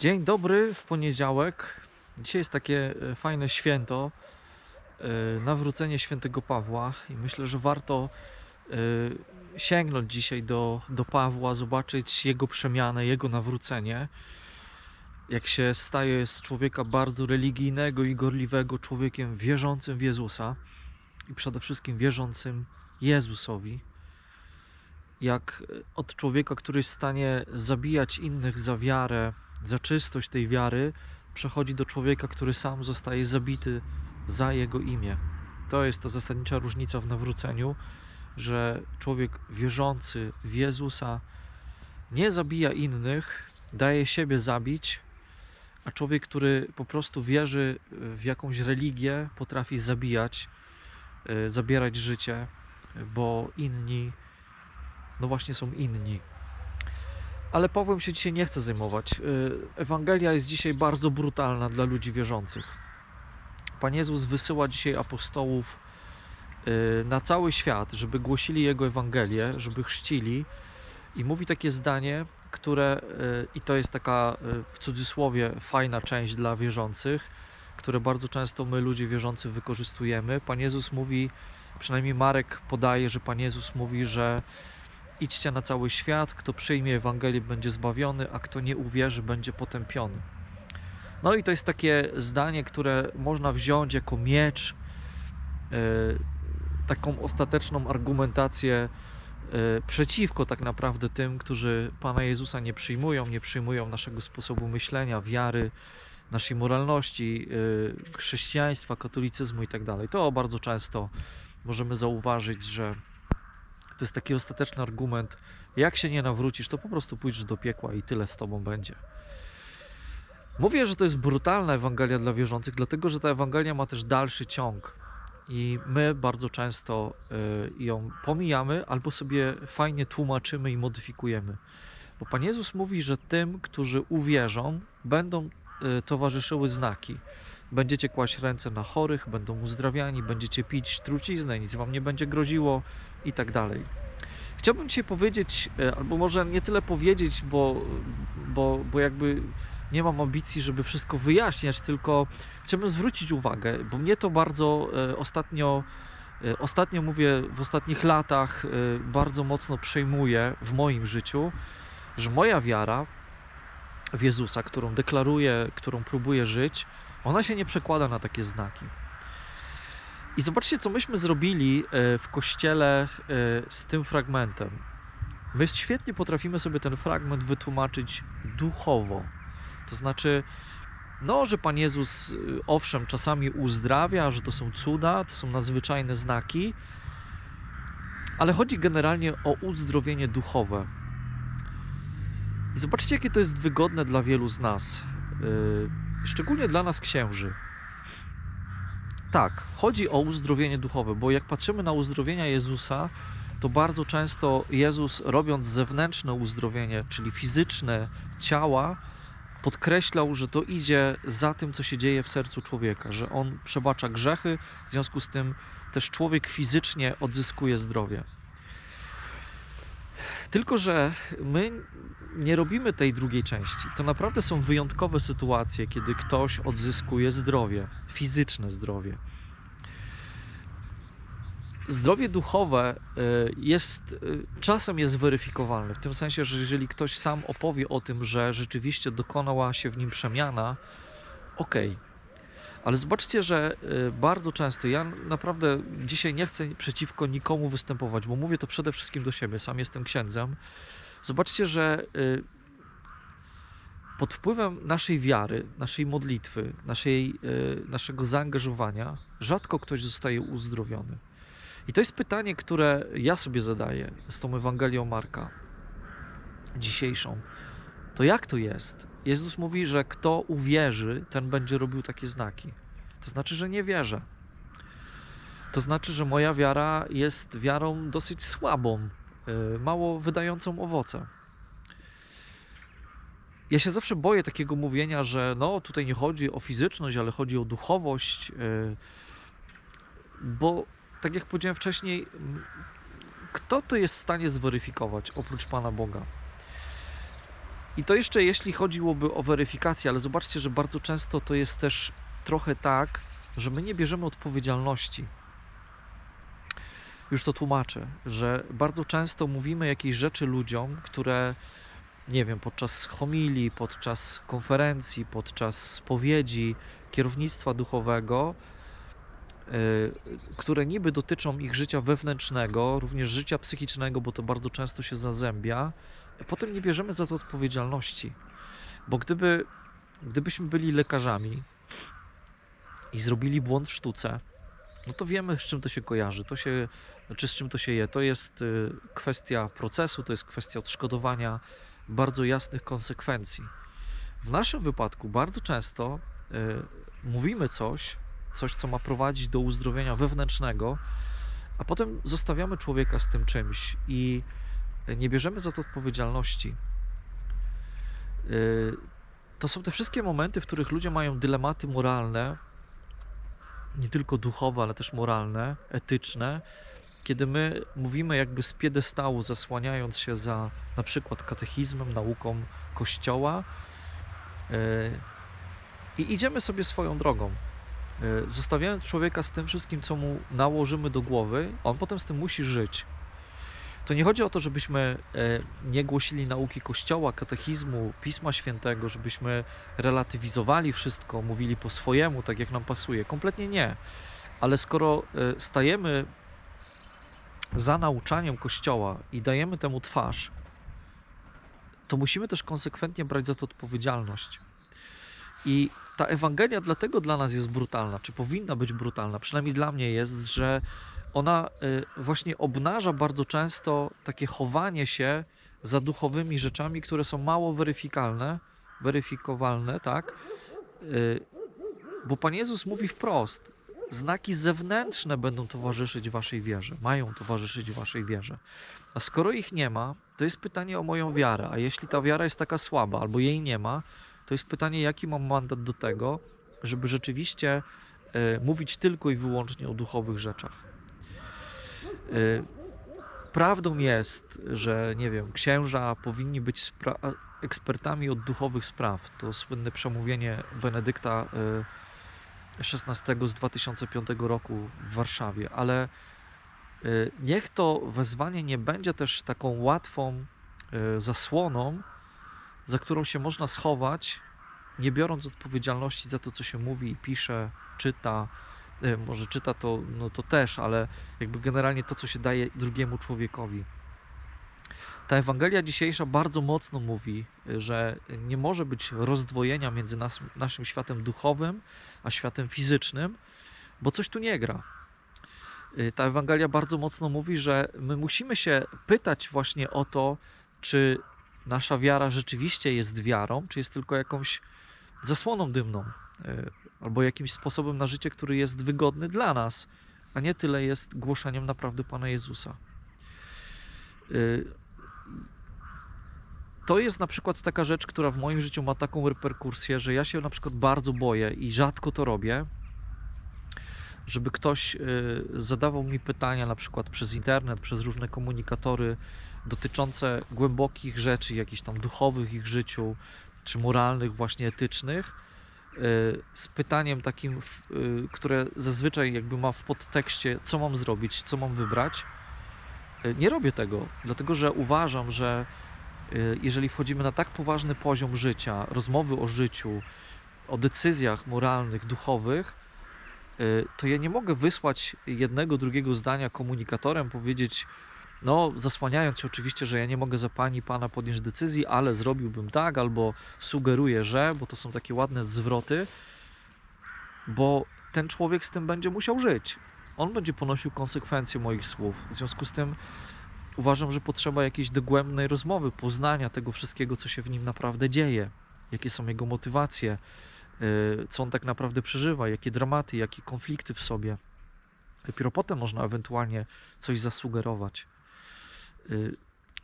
Dzień dobry w poniedziałek. Dzisiaj jest takie e, fajne święto, e, nawrócenie świętego Pawła i myślę, że warto e, sięgnąć dzisiaj do, do Pawła, zobaczyć jego przemianę, jego nawrócenie. Jak się staje z człowieka bardzo religijnego i gorliwego człowiekiem wierzącym w Jezusa i przede wszystkim wierzącym Jezusowi. Jak od człowieka, który jest w stanie zabijać innych za wiarę, za czystość tej wiary, przechodzi do człowieka, który sam zostaje zabity za jego imię. To jest ta zasadnicza różnica w nawróceniu, że człowiek wierzący w Jezusa nie zabija innych, daje siebie zabić, a człowiek, który po prostu wierzy w jakąś religię, potrafi zabijać, e, zabierać życie, bo inni, no właśnie są inni. Ale Pawłem się dzisiaj nie chcę zajmować. Y, Ewangelia jest dzisiaj bardzo brutalna dla ludzi wierzących. Pan Jezus wysyła dzisiaj apostołów y, na cały świat, żeby głosili Jego Ewangelię, żeby chrzcili. I mówi takie zdanie, które, y, i to jest taka w cudzysłowie fajna część dla wierzących, które bardzo często my, ludzie wierzący, wykorzystujemy. Pan Jezus mówi, przynajmniej Marek podaje, że Pan Jezus mówi, że idźcie na cały świat, kto przyjmie Ewangelię będzie zbawiony, a kto nie uwierzy będzie potępiony. No i to jest takie zdanie, które można wziąć jako miecz, yy, taką ostateczną argumentację yy, przeciwko tak naprawdę tym, którzy Pana Jezusa nie przyjmują, nie przyjmują naszego sposobu myślenia, wiary, naszej moralności, yy, chrześcijaństwa, katolicyzmu itd. To bardzo często możemy zauważyć, że to jest taki ostateczny argument. Jak się nie nawrócisz, to po prostu pójdziesz do piekła i tyle z tobą będzie. Mówię, że to jest brutalna Ewangelia dla wierzących, dlatego że ta Ewangelia ma też dalszy ciąg. I my bardzo często y, ją pomijamy albo sobie fajnie tłumaczymy i modyfikujemy. Bo Pan Jezus mówi, że tym, którzy uwierzą, będą y, towarzyszyły znaki. Będziecie kłaść ręce na chorych, będą uzdrawiani, będziecie pić truciznę, nic wam nie będzie groziło i tak dalej. Chciałbym dzisiaj powiedzieć, e, albo może nie tyle powiedzieć, bo, bo, bo jakby nie mam ambicji, żeby wszystko wyjaśniać, tylko chciałbym zwrócić uwagę, bo mnie to bardzo e, ostatnio, e, ostatnio mówię, w ostatnich latach bardzo mocno przejmuje w moim życiu, że moja wiara w Jezusa, którą deklaruję, którą próbuję żyć, ona się nie przekłada na takie znaki. I zobaczcie, co myśmy zrobili e, w kościele e, z tym fragmentem. My świetnie potrafimy sobie ten fragment wytłumaczyć duchowo. To znaczy, no, że Pan Jezus, e, owszem, czasami uzdrawia, że to są cuda, to są nadzwyczajne znaki, ale chodzi generalnie o uzdrowienie duchowe. I zobaczcie, jakie to jest wygodne dla wielu z nas, szczególnie dla nas księży. Tak, chodzi o uzdrowienie duchowe, bo jak patrzymy na uzdrowienia Jezusa, to bardzo często Jezus, robiąc zewnętrzne uzdrowienie, czyli fizyczne ciała, podkreślał, że to idzie za tym, co się dzieje w sercu człowieka, że on przebacza grzechy, w związku z tym też człowiek fizycznie odzyskuje zdrowie. Tylko, że my nie robimy tej drugiej części. To naprawdę są wyjątkowe sytuacje, kiedy ktoś odzyskuje zdrowie, fizyczne zdrowie. Zdrowie duchowe y, jest y, czasem jest weryfikowalne, w tym sensie, że jeżeli ktoś sam opowie o tym, że rzeczywiście dokonała się w nim przemiana, okej, okay ale zobaczcie, że y, bardzo często, ja naprawdę dzisiaj nie chcę przeciwko nikomu występować, bo mówię to przede wszystkim do siebie, sam jestem księdzem. Zobaczcie, że y, pod wpływem naszej wiary, naszej modlitwy, naszej, y, naszego zaangażowania, rzadko ktoś zostaje uzdrowiony. I to jest pytanie, które ja sobie zadaję z tą Ewangelią Marka dzisiejszą. To jak to jest? Jezus mówi, że kto uwierzy, ten będzie robił takie znaki. To znaczy, że nie wierzę. To znaczy, że moja wiara jest wiarą dosyć słabą, y, mało wydającą owoce. Ja się zawsze boję takiego mówienia, że no tutaj nie chodzi o fizyczność, ale chodzi o duchowość, y, bo tak jak powiedziałem wcześniej, kto to jest w stanie zweryfikować oprócz Pana Boga? I to jeszcze jeśli chodziłoby o weryfikację, ale zobaczcie, że bardzo często to jest też trochę tak, że my nie bierzemy odpowiedzialności. Już to tłumaczę, że bardzo często mówimy jakieś rzeczy ludziom, które nie wiem, podczas homilii, podczas konferencji, podczas spowiedzi, kierownictwa duchowego, y, które niby dotyczą ich życia wewnętrznego, również życia psychicznego, bo to bardzo często się zazębia, potem nie bierzemy za to odpowiedzialności. Bo gdyby, gdybyśmy byli lekarzami i zrobili błąd w sztuce, no to wiemy, z czym to się kojarzy, to się, czy z czym to się je. To jest y, kwestia procesu, to jest kwestia odszkodowania, bardzo jasnych konsekwencji. W naszym wypadku bardzo często y, mówimy coś, coś, co ma prowadzić do uzdrowienia wewnętrznego, a potem zostawiamy człowieka z tym czymś i nie bierzemy za to odpowiedzialności. Y, to są te wszystkie momenty, w których ludzie mają dylematy moralne, nie tylko duchowe, ale też moralne, etyczne, kiedy my mówimy jakby z piedestału, zasłaniając się za na przykład katechizmem, nauką Kościoła yy, i idziemy sobie swoją drogą. Yy, Zostawiając człowieka z tym wszystkim, co mu nałożymy do głowy, on potem z tym musi żyć. To nie chodzi o to, żebyśmy e, nie głosili nauki Kościoła, katechizmu, Pisma Świętego, żebyśmy relatywizowali wszystko, mówili po swojemu, tak jak nam pasuje. Kompletnie nie. Ale skoro e, stajemy za nauczaniem Kościoła i dajemy temu twarz, to musimy też konsekwentnie brać za to odpowiedzialność. I ta Ewangelia dlatego dla nas jest brutalna, czy powinna być brutalna, przynajmniej dla mnie jest, że ona y, właśnie obnaża bardzo często takie chowanie się za duchowymi rzeczami, które są mało weryfikalne, weryfikowalne, tak? Y, Bo Pan Jezus mówi wprost: znaki zewnętrzne będą towarzyszyć Waszej wierze, mają towarzyszyć Waszej wierze. A skoro ich nie ma, to jest pytanie o moją wiarę. A jeśli ta wiara jest taka słaba, albo jej nie ma, to jest pytanie, jaki mam mandat do tego, żeby rzeczywiście y, mówić tylko i wyłącznie o duchowych rzeczach. Y, Prawdą jest, że nie wiem, księża powinni być ekspertami od duchowych spraw. To słynne przemówienie Benedykta y, XVI z 2005 roku w Warszawie, ale y, niech to wezwanie nie będzie też taką łatwą y, zasłoną, za którą się można schować, nie biorąc odpowiedzialności za to, co się mówi, pisze, czyta, y, może czyta to, no to też, ale jakby generalnie to, co się daje drugiemu człowiekowi. Ta Ewangelia dzisiejsza bardzo mocno mówi, y, że nie może być rozdwojenia między nas, naszym światem duchowym a światem fizycznym, bo coś tu nie gra. Y, Ta Ewangelia bardzo mocno mówi, że my musimy się pytać właśnie o to, czy nasza wiara rzeczywiście jest wiarą, czy jest tylko jakąś zasłoną dymną, albo jakimś sposobem na życie, który jest wygodny dla nas, a nie tyle jest głoszeniem naprawdę Pana Jezusa. Y, To jest na przykład taka rzecz, która w moim życiu ma taką reperkusję, że ja się na przykład bardzo boję i rzadko to robię, żeby ktoś y, zadawał mi pytania na przykład przez internet, przez różne komunikatory dotyczące głębokich rzeczy, jakichś tam duchowych ich życiu, czy moralnych, właśnie etycznych, z pytaniem takim, y, które zazwyczaj jakby ma w podtekście, co mam zrobić, co mam wybrać. Y, Nie robię tego, dlatego że uważam, że y, jeżeli wchodzimy na tak poważny poziom życia, rozmowy o życiu, o decyzjach moralnych, duchowych, y, to ja nie mogę wysłać jednego, drugiego zdania komunikatorem, powiedzieć, no, zasłaniając się oczywiście, że ja nie mogę za pani, pana podjąć decyzji, ale zrobiłbym tak, albo sugeruję, że, bo to są takie ładne zwroty, bo ten człowiek z tym będzie musiał żyć. On będzie ponosił konsekwencje moich słów. W związku z tym uważam, że potrzeba jakiejś dogłębnej rozmowy, poznania tego wszystkiego, co się w nim naprawdę dzieje, jakie są jego motywacje, y, co on tak naprawdę przeżywa, jakie dramaty, jakie konflikty w sobie. Dopiero potem można ewentualnie coś zasugerować. Y,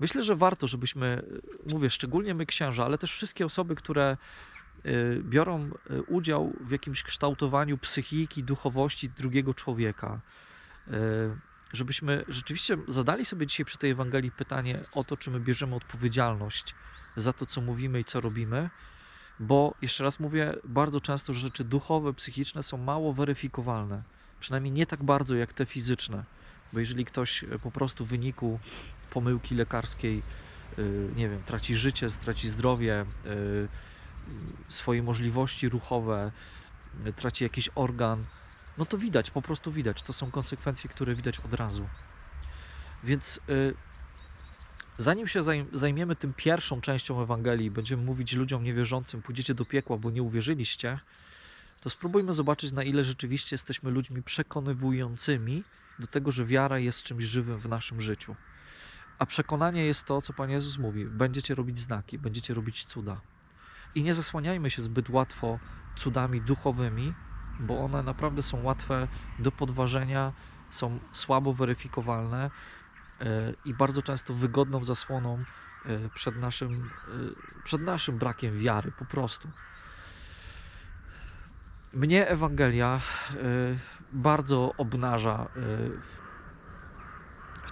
Myślę, że warto, żebyśmy, y, mówię, szczególnie my księża, ale też wszystkie osoby, które y, biorą udział w jakimś kształtowaniu psychiki, duchowości drugiego człowieka, żebyśmy rzeczywiście zadali sobie dzisiaj przy tej Ewangelii pytanie o to, czy my bierzemy odpowiedzialność za to, co mówimy i co robimy, bo jeszcze raz mówię, bardzo często rzeczy duchowe, psychiczne są mało weryfikowalne. Przynajmniej nie tak bardzo jak te fizyczne. Bo jeżeli ktoś po prostu w wyniku pomyłki lekarskiej, y, nie wiem, traci życie, straci zdrowie, y, swoje możliwości ruchowe, y, traci jakiś organ, no to widać, po prostu widać. To są konsekwencje, które widać od razu. Więc zanim się zajm- zajmiemy tym pierwszą częścią Ewangelii, będziemy mówić ludziom niewierzącym, pójdziecie do piekła, bo nie uwierzyliście, to spróbujmy zobaczyć, na ile rzeczywiście jesteśmy ludźmi przekonywującymi do tego, że wiara jest czymś żywym w naszym życiu. A przekonanie jest to, co Pan Jezus mówi: będziecie robić znaki, będziecie robić cuda. I nie zasłaniajmy się zbyt łatwo cudami duchowymi, bo one naprawdę są łatwe do podważenia, są słabo weryfikowalne e, i bardzo często wygodną zasłoną e, przed naszym, e, przed naszym brakiem wiary, po prostu. Mnie Ewangelia bardzo obnaża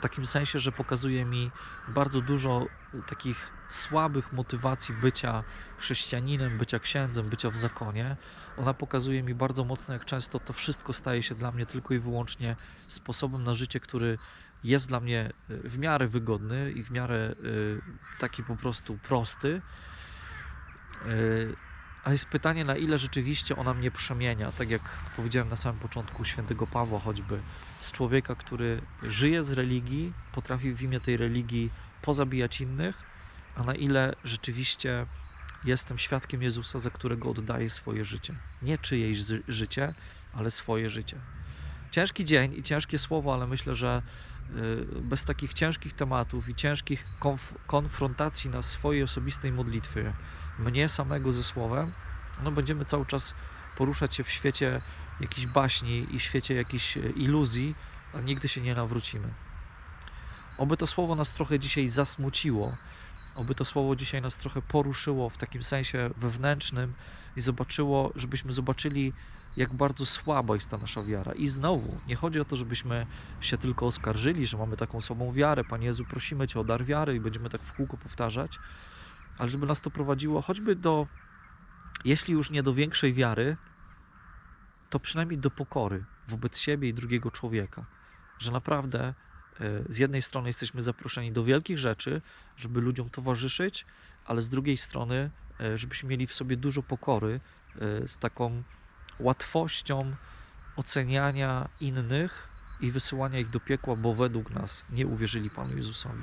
takim sensie, że pokazuje mi bardzo dużo takich słabych motywacji bycia chrześcijaninem, bycia księdzem, bycia w zakonie. Ona pokazuje mi bardzo mocno, jak często to wszystko staje się dla mnie tylko i wyłącznie sposobem na życie, który jest dla mnie y, w miarę wygodny i w miarę y, taki po prostu prosty. Y, A jest pytanie, na ile rzeczywiście ona mnie przemienia, tak jak powiedziałem na samym początku świętego Pawła choćby, z człowieka, który żyje z religii, potrafi w imię tej religii pozabijać innych, a na ile rzeczywiście jestem świadkiem Jezusa, za którego oddaję swoje życie. Nie czyjeś zy- życie, ale swoje życie. Ciężki dzień i ciężkie słowo, ale myślę, że y, bez takich ciężkich tematów i ciężkich konf- konfrontacji na swojej osobistej modlitwie, mnie samego ze słowem, no będziemy cały czas poruszać się w świecie jakichś baśni i świecie jakichś e, iluzji, a nigdy się nie nawrócimy. Oby to słowo nas trochę dzisiaj zasmuciło, oby to słowo dzisiaj nas trochę poruszyło w takim sensie wewnętrznym i zobaczyło, żebyśmy zobaczyli, jak bardzo słaba jest ta nasza wiara. I znowu, nie chodzi o to, żebyśmy się tylko oskarżyli, że mamy taką słabą wiarę. Panie Jezu, prosimy Cię o dar wiary i będziemy tak w kółko powtarzać, ale żeby nas to prowadziło choćby do, jeśli już nie do większej wiary, to przynajmniej do pokory wobec siebie i drugiego człowieka. Że naprawdę e, z jednej strony jesteśmy zaproszeni do wielkich rzeczy, żeby ludziom towarzyszyć, ale z drugiej strony, e, żebyśmy mieli w sobie dużo pokory e, z taką łatwością oceniania innych i wysyłania ich do piekła, bo według nas nie uwierzyli Panu Jezusowi.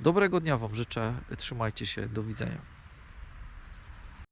Dobrego dnia Wam życzę. Trzymajcie się. Do widzenia.